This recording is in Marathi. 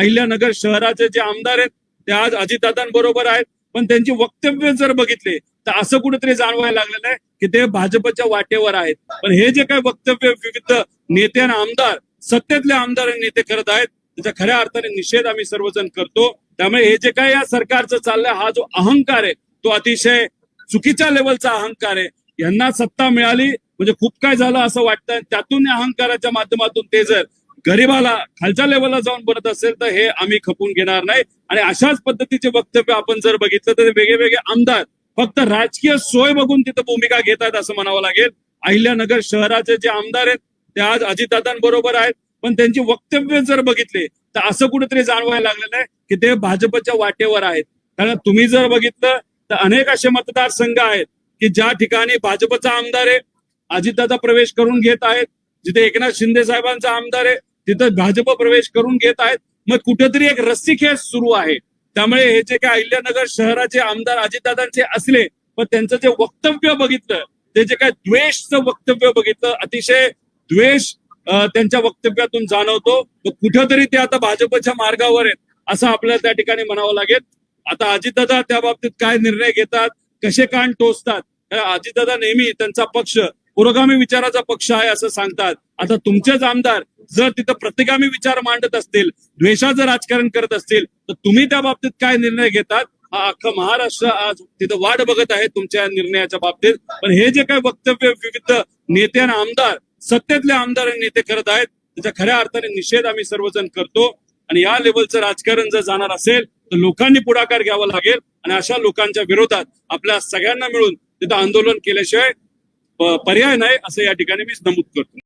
अहिल्यानगर शहराचे जे आमदार आहेत ते आज अजितदादांबरोबर आहेत. पण त्यांची वक्तव्य जर बघितले तर असं कुठेतरी जाणवायला लागलेलं आहे की ते भाजपच्या वाटेवर आहेत. पण हे जे काही वक्तव्य विविध नेते आणि आमदार सत्तेतले आमदार आणि नेते करत आहेत त्याच्या खऱ्या अर्थाने निषेध आम्ही सर्वजण करतो. त्यामुळे हे जे काही या सरकारचं चाललंय हा जो अहंकार आहे तो अतिशय चुकीच्या लेवलचा अहंकार आहे. यांना सत्ता मिळाली म्हणजे खूप काय झालं असं वाटतं त्यातून या अहंकाराच्या माध्यमातून ते जर गरीबाला खालच्या लेवलला जाऊन बनत असेल तर हे आम्ही खपून घेणार नाही. आणि अशाच पद्धतीचे वक्तव्य आपण जर बघितलं तर वेगळे वेगळे आमदार फक्त राजकीय सोय बघून तिथं भूमिका घेतात असं म्हणावं लागेल. अहिल्यानगर शहराचे जे आमदार आहेत ते आज अजितदादांबरोबर आहेत. पण त्यांची वक्तव्य जर बघितले तर असं कुठेतरी जाणवायला लागलेलं आहे की ते भाजपच्या वाटेवर आहेत. कारण तुम्ही जर बघितलं तर अनेक असे मतदारसंघ आहेत की ज्या ठिकाणी भाजपचा आमदार आहे अजितदादा प्रवेश करून घेत आहेत. जिथे एकनाथ शिंदे साहेबांचा आमदार आहे तिथं भाजप प्रवेश करून घेत आहेत. मग कुठेतरी एक रस्सी खेळ सुरू आहे. त्यामुळे हे जे काय अहिल्यानगर शहराचे आमदार अजितदादांचे असले पण त्यांचं जे वक्तव्य बघितलं ते जे काय द्वेषचं वक्तव्य बघितलं अतिशय द्वेष त्यांच्या वक्तव्यातून जाणवतो. तर कुठेतरी ते आता भाजपच्या मार्गावर आहेत असं आपल्याला त्या ठिकाणी म्हणावं लागेल. आता अजितदादा त्या बाबतीत काय निर्णय घेतात कसे कान टोचतात अजितदादा नेहमी त्यांचा पक्ष पुरोगामी विचाराचा पक्ष आहे असं सांगतात. आता तुमचेच आमदार जर तिथं प्रतिगामी विचार मांडत असतील द्वेषाचं राजकारण करत असतील तर तुम्ही त्या बाबतीत काय निर्णय घेतात? हा अख्खा महाराष्ट्र आज तिथं वाट बघत आहे तुमच्या निर्णयाच्या बाबतीत. पण हे जे काही वक्तव्य विविध नेते आणि आमदार सत्तेतले आमदार आणि नेते करत आहेत त्याच्या खऱ्या अर्थाने निषेध आम्ही सर्वजण करतो. आणि या लेवलचं राजकारण जर जाणार असेल तर लोकांनी पुढाकार घ्यावा लागेल. आणि अशा लोकांच्या विरोधात आपल्या सगळ्यांना मिळून तिथं आंदोलन केल्याशिवाय पर्याय नाही असं या ठिकाणी मी नमूद करतो.